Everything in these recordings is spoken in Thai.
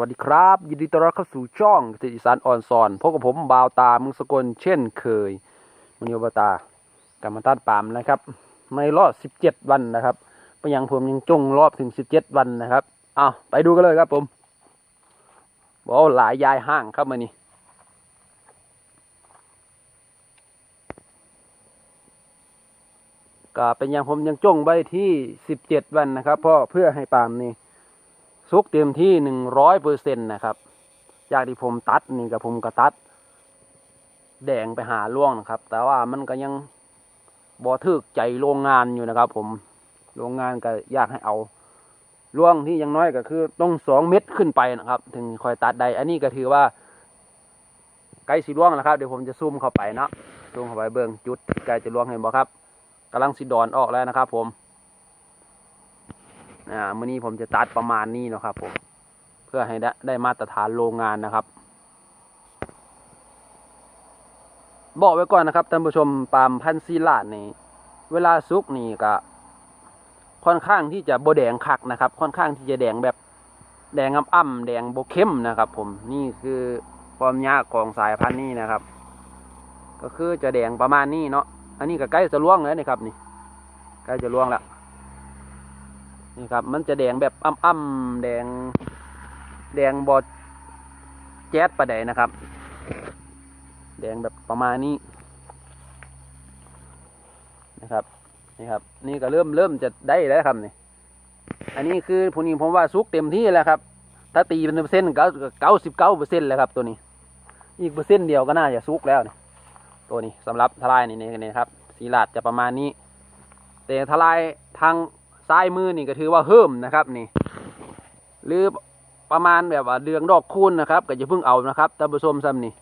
วัสดีครับ ยินดีต้อนรับเข้าสู่ช่องเกษตรอีสานออนซอนพบกับผมบาวตามึงสกลเช่นเคยมณีบาวตากำมาตัดปามนะครับ ในรอบ17วันนะครับปยังผมยังจงรอบถึง17วันนะครับอ้าวไปดูกันเลยครับผมบอกหลายยายห้างครับมานี่ก็เป็นยังผมยังจงไว้ที่17วันนะครับเพราะเพื่อให้ปามนี่ สุกเต็มที่หนึ่งร้อยเปอร์เซ็นต์นะครับจากที่ผมตัดนี่กับผมก็ตัด แดงไปหาล่วงนะครับ แต่ว่ามันก็ยังบอทึกใจโรงงานอยู่นะครับ ผมโรงงานก็อยากให้เอาล่วงที่ยังน้อยก็คือ ต้องสองเม็ดขึ้นไปนะครับ ถึงคอยตัดได้อันนี้ก็ถือว่าใกล้สีล่วงแล้วครับเดี๋ยวผมจะซูมเข้าไปเนาะซูมเข้าไปเบิ่งจุดใกล้จะล่วงเห็นบ่ครับกำลังสีดอนออกแล้วนะครับ ผม อ่ามื่อนี้ผมจะตัดประมาณนี้เนาะครับผม เพื่อให้ได้ได้มาตรฐานโรงงานนะครับ บอกไว้ก่อนนะครับท่านผู้ชมปาล์มพันธุ์ซีลาดนี่เวลาสุกนี่ก็ค่อนข้างที่จะโบแดงคักนะครับ ค่อนข้างที่จะแดงแบบแดงอ่ำๆแดงโบเข้มนะครับ ผมนี่คือความยากของสายพันธุ์นี้นะครับ ก็คือจะแดงประมาณนี้เนาะอันนี้ก็ใกล้จะล่วงแล้วนี่ครับนี่ใกล้จะล่วงแล้ว นี่ครับ มันจะแดงแบบอ้ำๆแดง แดงบอดแจ๊ดประเดนะครับ แดงแบบประมาณนี้นะครับนี่ครับ นี่ก็เริ่มเริ่มจะได้แล้วครับนี่อันนี้คือผลนี้ผมว่าซุกเต็มที่แล้วครับ ถ้าตีเป็นเปอร์เซ็นต์เก้าเก้าสิบเก้าเปอร์เซ็นต์แล้วครับตัวนี้ อีกเปอร์เซ็นต์เดียวก็น่าจะซุกแล้วนี่ตัวนี้สำหรับทลายนี่นี่นี่ครับสีลาดจะประมาณนี้ แต่ทลายทาง ซ้ายมือนี่ก็ถือว่าเฮิ่มนะครับนี่หรือประมาณแบบว่าเดืองดอกคูณนะครับ ก็อย่าเพิ่งเอานะครับท่านผู้ชมซ้ำนี่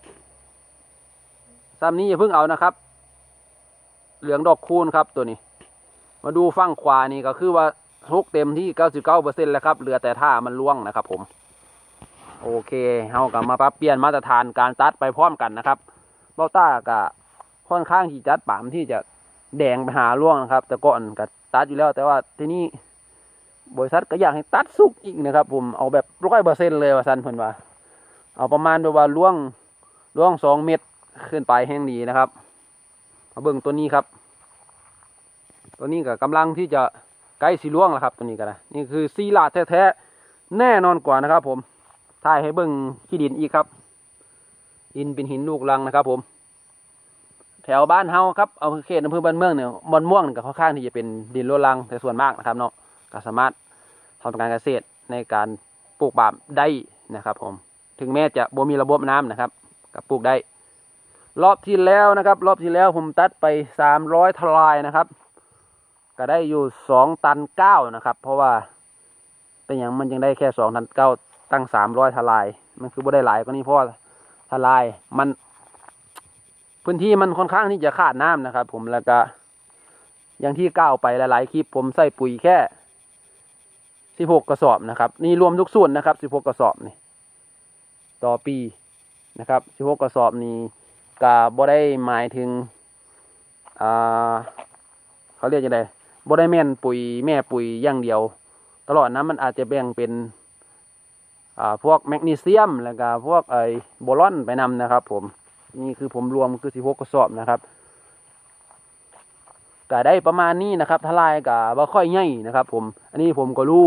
ซ้ำนี้อย่าเพิ่งเอานะครับ เหลืองดอกคูณครับตัวนี้ มาดูฝั่งขวานี่ก็คือว่าทุกเต็มที่เก้าสิบเก้าเปอร์เซ็นต์แล้วครับเหลือแต่ท่ามันล่วงนะครับผม โอเคเฮากลับมาปรับเปลี่ยนมาตรฐานการตัดไปพร้อมกันนะครับเบ้าต้าก็ค่อนข้างที่จัดปามที่จะแดงไปหาล่วงนะครับ แต่ก่อนก็ ตัดอยู่แล้ว แต่ว่าทีนี้บริษัทก็อยากให้ตัดสุกอีกนะครับ ผมเอาแบบร้อยเปอร์เซ็นต์เลยว่าสันเพิ่นว่า เอาประมาณแบบว่าล่วงล่วงสองเม็ดขึ้นไปแห้งดีนะครับมาเบิ่งตัวนี้ครับ ตัวนี้ก็กำลังที่จะใกล้สีล่วงแล้วครับ ตัวนี้ก็นะนี่คือซีลาดแท้ๆแน่นอนกว่านะครับ ผมถ่ายให้เบิ่งขี้ดินอีกครับ ดินเป็นหินลูกรังนะครับ ผม แถวบ้านเฮาครับเอาเขตอำเภอบ้านเมืองเนี่ยมอนม่วงนี่ก็ค่อนข้างที่จะเป็นดินโลลังแต่ส่วนมากนะครับเนาะก็สามารถทำการเกษตรในการปลูกปาล์มได้นะครับผมถึงแม้จะบ่มีระบบน้ำนะครับก็ปลูกได้ รอบที่แล้วนะครับ รอบที่แล้วผมตัดไปสามร้อยทลายนะครับ ก็ได้อยู่สองตันเก้านะครับ เพราะว่าเป็นอย่างมันยังได้แค่สองตันเก้าตั้งสามร้อยทลาย มันคือบ่ได้หลายกว่านี้เพราะว่าทลายมัน พื้นที่มันค่อนข้างที่จะขาดน้ำนะครับผมแล้วก็อย่างที่ก้าวไปหลาย ๆ คลิปผมใส่ปุ๋ยแค่สิบหกกระสอบนะครับ นี่รวมทุกส่วนนะครับสิบหกกระสอบนี่ ต่อปีนะครับสิบหกกระสอบนี้กาบ่ได้หมายถึงอ่าเขาเรียกยังไงบ่ได้แม่นปุ๋ยแม่ปุ๋ยอย่างเดียว ตลอดนะมันอาจจะแบ่งเป็นอ่าพวกแมกนีเซียมแล้วก็พวกไอ้โบรอนไปนำนะครับ ผม นี่คือผมรวมคือสิบหกกระสอบนะครับก็ได้ประมาณนี้นะครับทลายกับว่าค่อยใหญ่นะครับ ผมอันนี้ผมก็รู้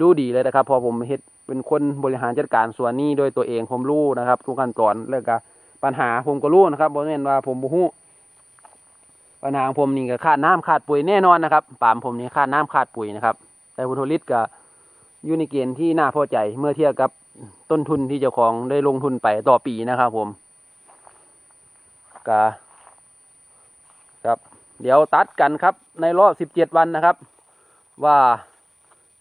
รู้ดีเลยนะครับ พอผมเฮ็ดเป็นคนบริหารจัดการส่วนนี้โดยตัวเองผมรู้นะครับ ทุกขั้นตอนแล้วก็ปัญหาผมก็รู้นะครับบริเวณว่าผมบูฮู้ปัญหางผมนี่ก็ขาดน้ำขาดปุ๋ยแน่นอนนะครับปามผมนี่ขาดน้ำขาดปุ๋ยนะครับ แต่ผลผลิตก็อยู่ในเกณฑ์ที่น่าพอใจเมื่อเทียบกับต้นทุนที่เจ้าของได้ลงทุนไปต่อปีนะครับ ผม กาครับ เดี๋ยวตัดกันครับ ในรอบสิบเจ็ดวันนะครับ ว่า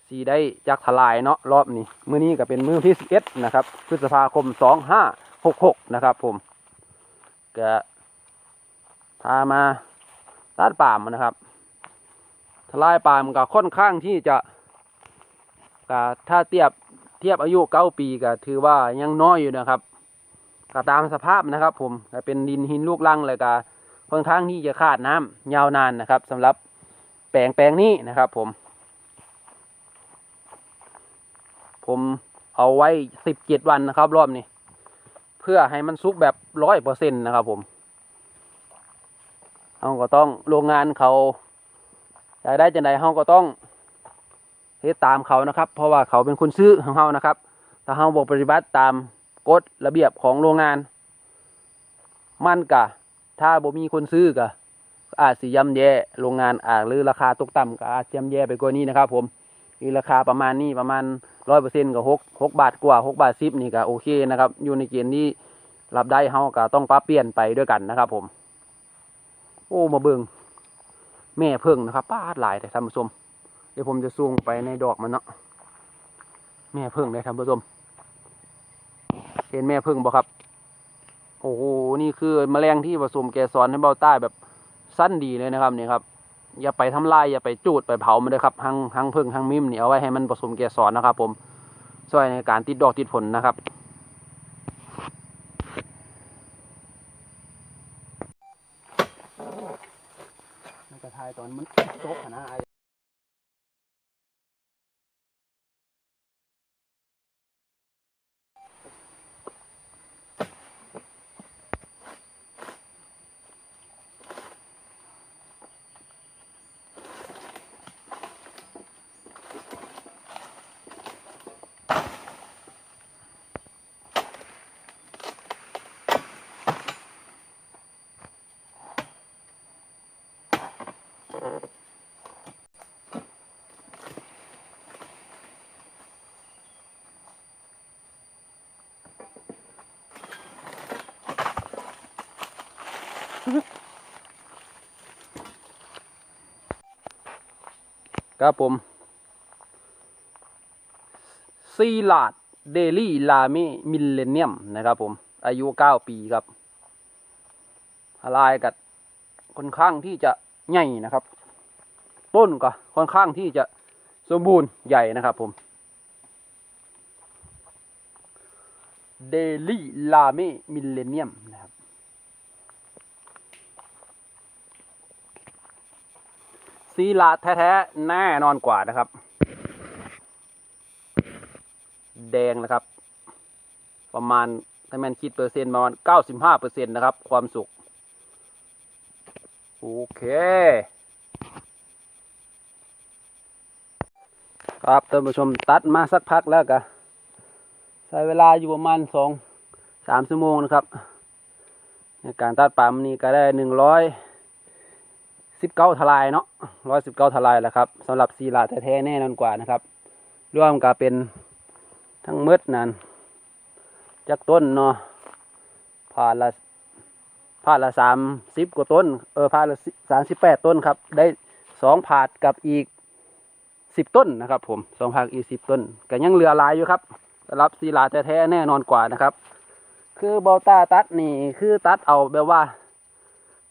สีได้จักทลายเนาะรอบนี้มื้อนี้ก็เป็นมื้อที่สิบเอ็ดนะครับ พฤษภาคมสองห้าหกหกนะครับผมก็พามาตัดป่ามนะครับ ทลายป่ามก็ค่อนข้างที่จะก็ถ้าเทียบเทียบอายุเก้าปีก็ถือว่ายังน้อยอยู่นะครับ ก็ตามสภาพนะครับ ผมเป็นดินหินลูกลังเลยก็ค่อนข้างที่จะขาดน้ำยาวนานนะครับสำหรับแปลงแปลงนี้นะครับ ผม ผมเอาไว้สิบเจ็ดวันนะครับ รอบนี้ เพื่อให้มันสุกแบบร้อยเปอร์เซ็นต์นะครับ ผมเราก็ต้องโรงงานเขาอยากได้จังไดเราก็ต้องเฮ็ดตามเขานะครับ เพราะว่าเขาเป็นคนซื้อของเรานะครับ ถ้าเราบอกปฏิบัติตาม กฎระเบียบของโรงงาน มันกะ ถ้าบ่มีคนซื้อกะ อาจสิย่ำแย่โรงงานอาจหรือราคาตกต่ำก็อาจย่ำแย่ไปกว่านี้นะครับ ผมมีราคาประมาณนี้ประมาณร้อยเปอร์เซ็นต์กับหกหกบาทกว่าหกบาทสิบนี่ก็โอเคนะครับ อยู่ในเกณฑ์ที่รับได้เฮาก็ต้องปรับเปลี่ยนไปด้วยกันนะครับ ผม โอ้มาเบิงแม่เพิ่งนะครับป้าดหลายแต่ท่านผู้ชมเดี๋ยวผมจะซูมไปในดอกมันเนาะแม่เพิ่งเลยท่านผู้ชม เห็นแม่พิ่งบ่ครับ โอ้โห นี่คือแมลงที่ผสมแกสรให้เบ้าใต้แบบสั้นดีเลยนะครับนี่ครับ อย่าไปทำลายอย่าไปจูดไปเผามันเลยครับหังหังพึ่งหังมิมนี่เอาไว้ให้มันผสมเกสรนะครับ ผมช่วยในการติดดอกติดผลนะครับกระทายตอนมันโต๊ะนะไอ ครับผม ซีลาดเดลี่ลาเมมิลเลเนียมนะครับผม อายุเก้าปีครับลายกัดค่อนข้างที่จะใหญ่นะครับ ต้นก็ค่อนข้างที่จะสมบูรณ์ใหญ่นะครับผม เดลี่ลาเมมิลเลเนียมนะครับ ซีลาแท้ๆแน่นอนกว่านะครับ แดงนะครับ ประมาณถ้าแมนคิดเปอร์เซ็นต์ประมาณเก้าสิบห้าเปอร์เซ็นต์นะครับ ความสุกโอเคครับท่านผู้ชมตัดมาสักพักแล้วก็ใช้เวลาอยู่ประมาณสองสามชั่วโมงนะครับ ในการตัดปามนี้ก็ได้หนึ่งร้อยสิบเก้าทลายเนาะร้อยสิบเก้าทลายแหละครับสำหรับซีลาแท้ๆแน่นอนกว่านะครับ ร่วมกับเป็นทั้งมืดนั่นจากต้นเนาะผ่านละผ่านละสามสิบกว่าต้น เออผ่านละสามสิบแปดต้นครับ ได้สองผาดกับอีกสิบต้นนะครับ ผมสองผาดอีกสิบต้นก็ยังเหลือลายอยู่ครับ รับซีลาแท้ๆแน่นอนกว่านะครับ คือเบลต้าตัดนี่คือตัดเอาแบบว่า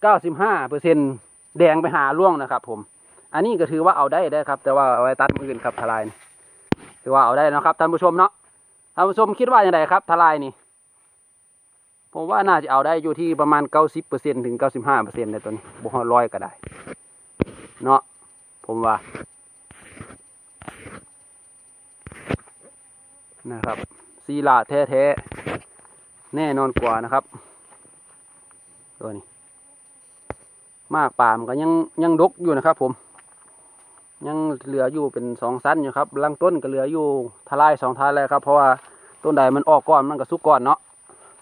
เก้าสิบห้าเปอร์เซ็นต์แดงไปหาร่วงนะครับ ผม อันนี้ก็ถือว่าเอาได้ได้ครับ แต่ว่าเอาไว้ตัดมืออื่นครับทลายถือว่าเอาได้นะครับท่านผู้ชมเนาะท่านผู้ชมคิดว่าอย่างไรครับทลายนี่ผมว่าน่าจะเอาได้อยู่ที่ประมาณเก้าสิบเปอร์เซ็นถึงเก้าสิบห้าเปอร์เซ็นต์ในตัวนี้บวกร้อยก็ได้ เนาะผมว่า นะครับซีลาแท้ๆแน่นอนกว่านะครับตัวนี้ มากป่ามนก็ยังยังดกอยู่นะครับ ผม ยังเหลืออยู่เป็นสองสั้นอยู่ครับลังต้นก็เหลืออยู่ทลายสองทลายแล้วครับ เพราะว่าต้นใดมันออกก่อนมันก็สุกก่อนเนาะ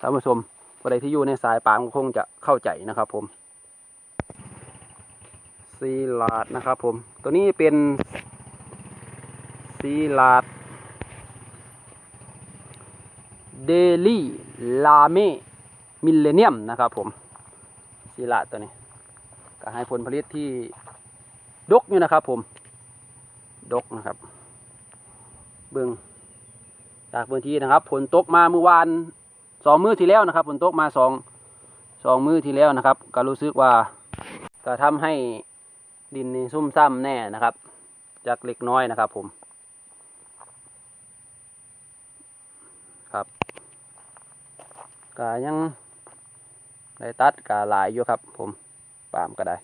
ท่านผู้ชมคนใดที่อยู่ในสายป่ามคงจะเข้าใจนะครับ ผมซีลาดนะครับ ผม ตัวนี้เป็นซีลาด เดลี่ลาเมมิลเลเนียมนะครับผมซีลาตัวนี้ ก็ให้ผลผลิตที่ดกอยู่นะครับผม ดกนะครับ เบิ่งจากพื้นที่นะครับฝนตกมาเมื่อวานสองมื้อที่แล้วนะครับฝนตกมาสองสองมื้อที่แล้วนะครับ ก็รู้สึกว่าก็ทำให้ดินนี่ซุ่มซ่ำแน่นะครับ จากเล็กน้อยนะครับผม ครับ ก็ยังได้ตัดกาหลายอยู่ครับ ผมปามก็ได้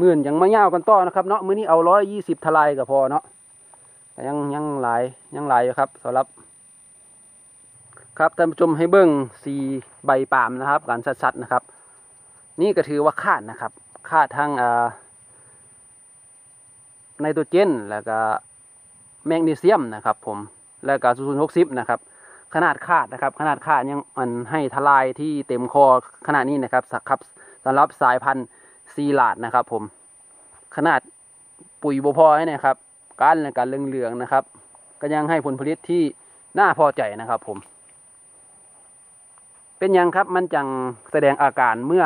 มื่นยังมาเงากันต่อนะครับเนาะมื้อนี้เอาร้อยยี่สิบทลายก็พอเนาะก็ยังยังหลายยังหลายอยู่ครับสำหรับ ครับท่านผู้ชมให้เบิ้งสีใบปามนะครับการชัดๆนะครับ นี่ก็ถือว่าคาดนะครับคาดทั้งอ่าไนโตรเจนแล้วก็แมกนีเซียมนะครับ ผมแล้วก็ซูซูนหกสิบนะครับ ขนาดคาดนะครับ ขนาดคาดยังมันให้ทลายที่เต็มคอขนาดนี้นะครับสครับสำหรับสายพันธุ์ซีลาดนะครับ ผม ขนาดปุ๋ยบพอให้นะครับการในการเหลืองๆนะครับ ก็ยังให้ผลผลิตที่น่าพอใจนะครับ ผม เป็นยังครับมันจังแสดงอาการเมื่อ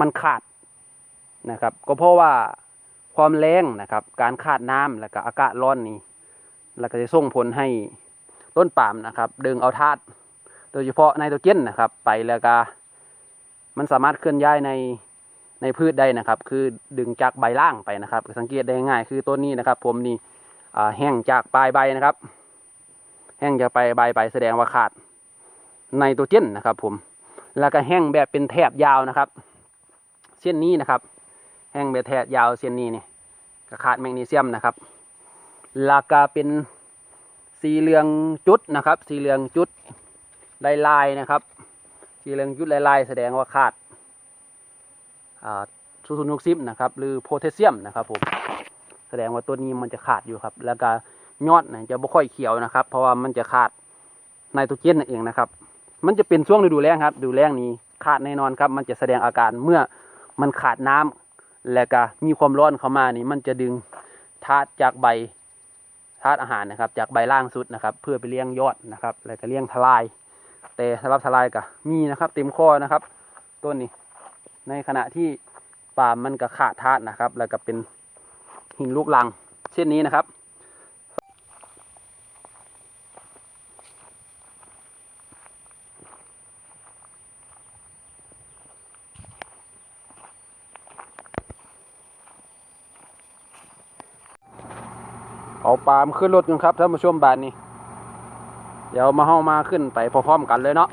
มันขาดนะครับ ก็เพราะว่าความแรงนะครับ การขาดน้ำแล้วก็อากาศร้อนนี้แล้วก็จะส่งผลให้ ต้นปาล์มนะครับ ดึงเอาธาตุโดยเฉพาะไนโตรเจนนะครับ ไปแล้วก็มันสามารถเคลื่อนย้ายในในพืชได้นะครับ คือดึงจากใบล่างไปนะครับ สังเกตได้ง่ายคือต้นนี้นะครับ ผมนี่แห้งจากปลายใบนะครับ แห้งจากปลายใบไปแสดงว่าขาดไนโตรเจนนะครับ ผมแล้วก็แห้งแบบเป็นแถบยาวนะครับ เส้นนี้นะครับ แห้งแบบแถบยาวเส้นนี้นี่ก็ขาดแมกนีเซียมนะครับแล้วก็เป็น สีเหลืองจุดนะครับ สีเหลืองจุดลายลายนะครับ สีเหลืองจุดลายลายแสดงว่าขาดซูซูนุกซิมนะครับ หรือโพแทสเซียมนะครับผมแสดงว่าตัวนี้มันจะขาดอยู่ครับ แล้วก็ยอดเนี่ยจะไม่ค่อยเขียวนะครับ เพราะว่ามันจะขาดไนโตรเจนนั่นเองนะครับ มันจะเป็นช่วงฤดูแล้งครับฤดูแล้งนี้ขาดแน่นอนครับ มันจะแสดงอาการเมื่อมันขาดน้ำและก็มีความร้อนเข้ามานี่มันจะดึงธาตุจากใบ ธาตุอาหารนะครับ จากใบล่างสุดนะครับ เพื่อไปเลี้ยงยอดนะครับ แล้วก็เลี้ยงทลาย แต่สำหรับทลายก็มีนะครับเต็มข้อนะครับ ต้นนี้ ในขณะที่ป่ามมันก็ขาดธาตุนะครับ แล้วก็เป็นหินลูกลัง เช่นนี้นะครับ ปาล์มขึ้นรถกันครับท่านผู้ชมบานนี้ เดี๋ยวมาเฮามาขึ้นไปพร้อมๆกันเลยเนาะ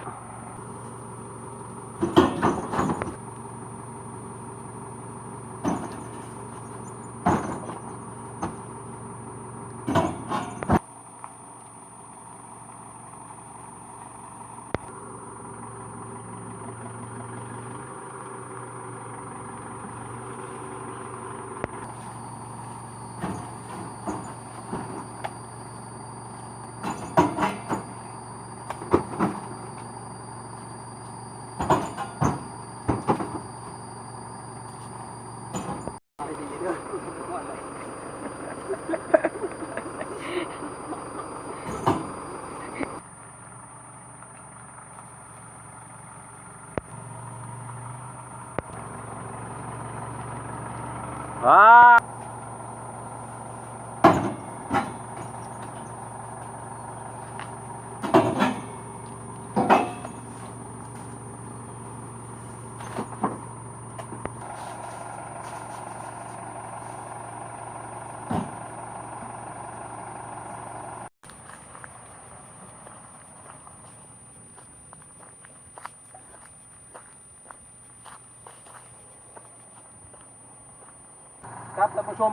ครับท่านผู้ชม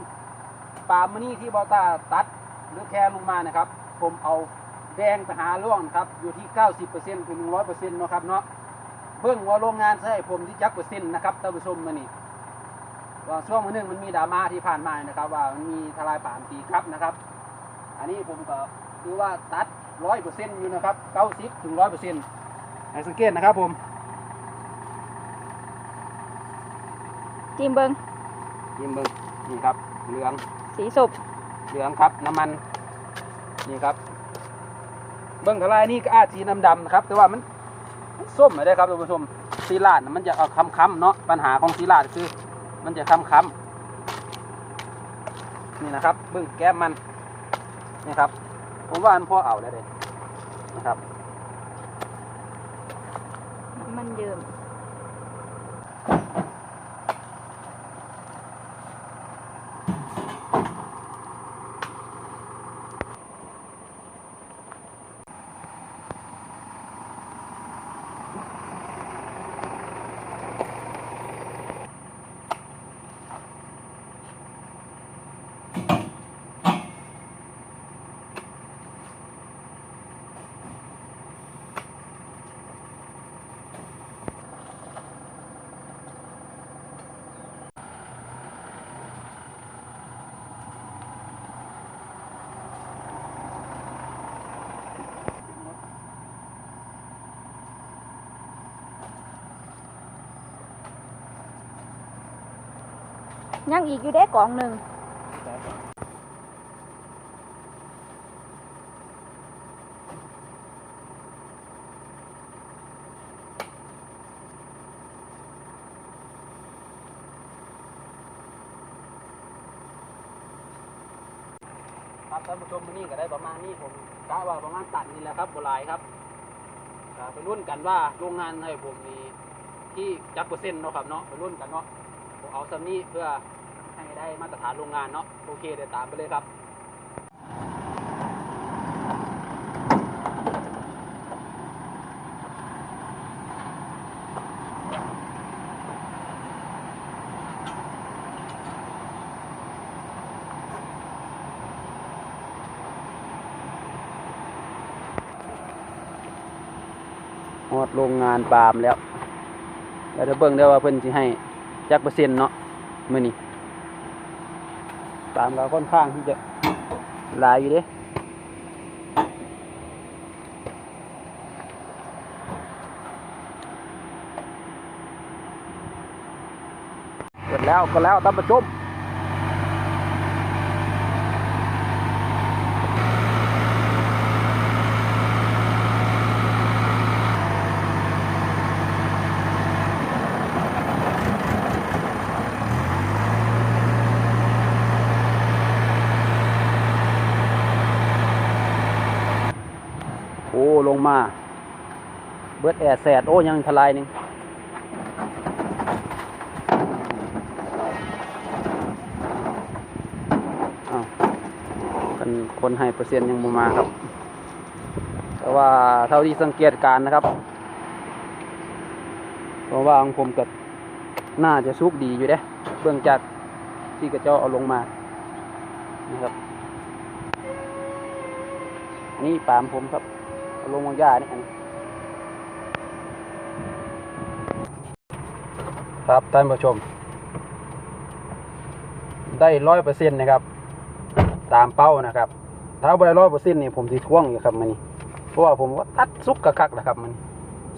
ปาล์มมื้อนี้ที่บอตาตัดหรือแทลงมานะครับ ผมเอาแดงไปหาร่วงนะครับอยู่ที่ 90%ถึง100%เนาะครับเนาะเบิ่งว่าโรงงานใช้ผมที่จักเปอร์เซ็นต์นะครับท่านผู้ชมมื้อนี้ว่าช่วงมื้อหนึงมันมีดราม่าที่ผ่านมานะครับ ว่ามันมีทลายปาล์มตีครับนะครับ อันนี้ผมก็ดูว่าตัด100%อยู่นะครับ90ถึง100%ให้สังเกตนะครับผมจิ้มเบิงยิ้มเบิ่ง นี่ครับ เหลือง สีสุบเหลืองครับ น้ำมัน นี่ครับ เบื้องทลายนี่ก็อาจสีน้ำดำนะครับ แต่ว่ามันมันส้มไม่ได้ครับท่านผู้ชมซีลาดน่ะมันจะเอาค้ำๆเนาะ ปัญหาของซีลาดคือ มันจะค้ำๆนี่นะครับ เบื้องแก้มมัน นี่ครับ ผมว่าอันพ่อเอาแล้วเลยนะครับ มันเยิม ยังอีกอยู่เด้กล่องหนึ่งครับท่านผู้ชมวันนี้ก็ได้ประมาณนี้ผมกะว่าประมาณตันนี่แหละครับบหลายครับไปรุ่นกันว่าโรงงานให้ผมมีที่จักเปอร์เซ็นต์เนาะครับเนาะไปรุ่นกันเนาะ เอาซัมนี้เพื่อให้ได้มาตรฐานโรงงานเนาะโอเคเดี๋ยวตามไปเลยครับฮอดโรงงานปาล์มแล้ว แล้วจะเบิ่งได้ว่าเพิ่นสิให้ จักเปอร์เซ็นต์เนาะมือนี้ปามเราค่อนข้างที่จะหลายอยู่เด้เสร็จแล้วก็แล้วท่านผู้ชม โอ้ ลงมา เบิ ดแอร์แสดโอ้ยังทลายหนึ่งอ้าวกันคนให้เปอร์เซ็นต์ยังบ่มาครับ แต่ว่าเท่าที่สังเกตการนะครับเพราะว่าของผมก็น่าจะสุกดีอยู่เด้เบื้องจากที่กระเจ้าเอาลงมานะครับนี่ปามผมครับเอาลงวางหญ้านี่อันนี้ ครับท่านผู้ชม ได้ร้อยเปอร์เซ็นต์นะครับ ตามเป้านะครับ ถ้าบ่ได้ร้อยเปอร์เซ็นต์นี่ผมสิท่วงอยู่ครับมันนี่เพราะว่าผมก็ตัดสุกกระคักแหละครับมัน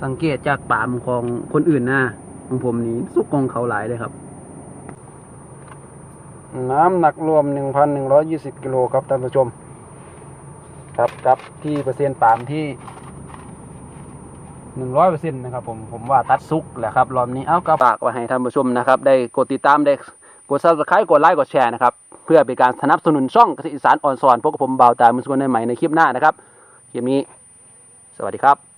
สังเกตจากปาล์มของคนอื่นนะของผมนี่สุกของเขาหลายเลยครับ น้ำหนักรวม1,120กิโลครับท่านผู้ชม ครับครับที่เปอร์เซ็นต์ปามที่ หนึ่งร้อยเปอร์เซ็นต์นะครับผมผมว่าตัดซุกแหละครับรอบนี้เอาก็ฝากไว้ให้ท่านผู้ชมนะครับ ได้กดติดตามได้กดซับสไครต์กดไลค์กดแชร์นะครับ เพื่อเป็นการสนับสนุนช่องเกษตรอีสานอ่อนสอนพวกบผมเบาตามือสกุลในใหม่ในคลิปหน้านะครับคลิปนี้ สวัสดีครับ